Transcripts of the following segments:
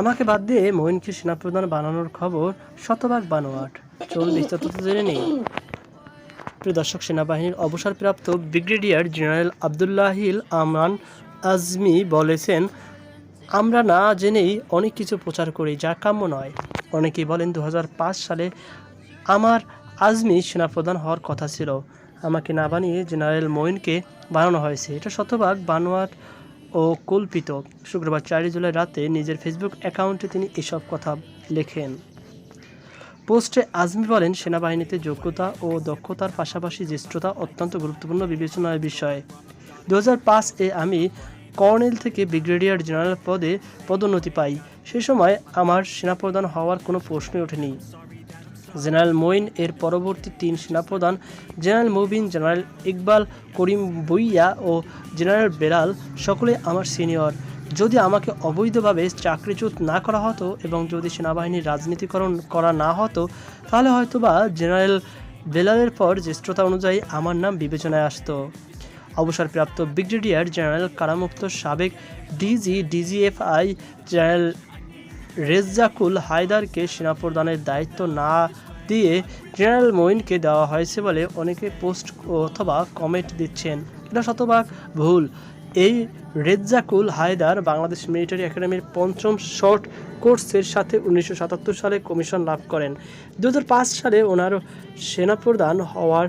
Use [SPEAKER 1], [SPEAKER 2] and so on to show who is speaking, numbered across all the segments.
[SPEAKER 1] আমাকে বাদ দিয়ে মঈনকে সেনাপ্রধান বানানোর খবর শতভাগ বানোয়াট। চল বিস্তারিত জেনে নেই। প্রিয় দর্শক, সেনাবাহিনীর অবসরপ্রাপ্ত ব্রিগেডিয়ার জেনারেল আবদুল্লাহিল আমান আজমি বলেছেন, আমরা না জেনেই অনেক কিছু প্রচার করি যা কাম্য নয়। অনেকেই বলেন দু হাজার পাঁচ সালে আমার আজমি সেনাপ্রধান হওয়ার কথা ছিল। আমাকে না বানিয়ে জেনারেল মঈনকে বানানো হয়েছে। এটা শতভাগ বানোয়াট ও কল্পিত। শুক্রবার চারই জুলাই রাতে নিজের ফেসবুক অ্যাকাউন্টে তিনি এসব কথা লেখেন। পোস্টে আজমি বলেন, সেনাবাহিনীতে যোগ্যতা ও দক্ষতার পাশাপাশি জ্যেষ্ঠতা অত্যন্ত গুরুত্বপূর্ণ বিবেচনার বিষয়। দু হাজার পাঁচ এ আমি কর্নেল থেকে ব্রিগেডিয়ার জেনারেল পদে পদোন্নতি পাই। সে সময় আমার সেনাপ্রধান হওয়ার কোনো প্রশ্নই ওঠেনি। জেনারেল মঈন এর পরবর্তী তিন সেনাপ্রধান জেনারেল মুবিন, জেনারেল ইকবাল, করিম বইয়া ও জেনারেল বেলাল সকলে আমার সিনিয়র। যদি আমাকে অবৈধভাবে চাকরিচ্যুত না করা হতো এবং যদি সেনাবাহিনীর রাজনীতিকরণ করা না হতো, তাহলে হয়তোবা জেনারেল বেলালের পর জ্যেষ্ঠতা অনুযায়ী আমার নাম বিবেচনায় আসতো। অবসরপ্রাপ্ত ব্রিগেডিয়ার জেনারেল কারামুক্ত সাবেক ডিজি, ডিজিএফআই জেনারেল রেজ্জাকুল হায়দারকে সেনাপ্রধানের দায়িত্ব না দিয়ে জেনারেল মঈনকে দেওয়া হয়েছে বলে অনেকে পোস্ট অথবা কমেন্ট দিচ্ছেন। এটা শতভাগ ভুল। এই রেজ্জাকুল হায়দার বাংলাদেশ মিলিটারি একাডেমির পঞ্চম শর্ট কোর্সের সাথে উনিশশো সাতাত্তর সালে কমিশন লাভ করেন। দু হাজার পাঁচ সালে ওনার সেনাপ্রধান হওয়ার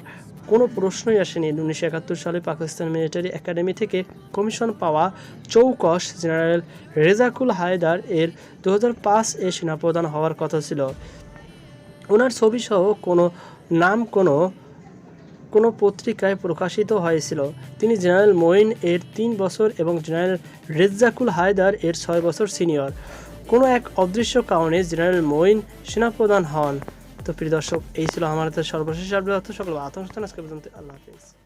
[SPEAKER 1] কোনো প্রশ্নই আসেনি। উনিশশো একাত্তর সালে পাকিস্তান মিলিটারি একাডেমি থেকে কমিশন পাওয়া চৌকশ জেনারেল রেজাকুল হায়দার এর দু হাজার পাঁচ এ সেনাপ্রধান হওয়ার কথা ছিল। ওনার ছবিসহ কোনো নাম, কোনো কোনো পত্রিকায় প্রকাশিত হয়েছিল। তিনি জেনারেল মঈন এর তিন বছর এবং জেনারেল রেজ্জাকুল হায়দার এর ছয় বছর সিনিয়র। কোনো এক অদৃশ্য কারণে জেনারেল মঈন সেনাপ্রধান হন। তো প্রিয় দর্শক, এই ছিল আমার সর্বশেষ আপডেট। সকল আতঙ্ক আজকে পর্যন্ত। আল্লাহ হাফিজ।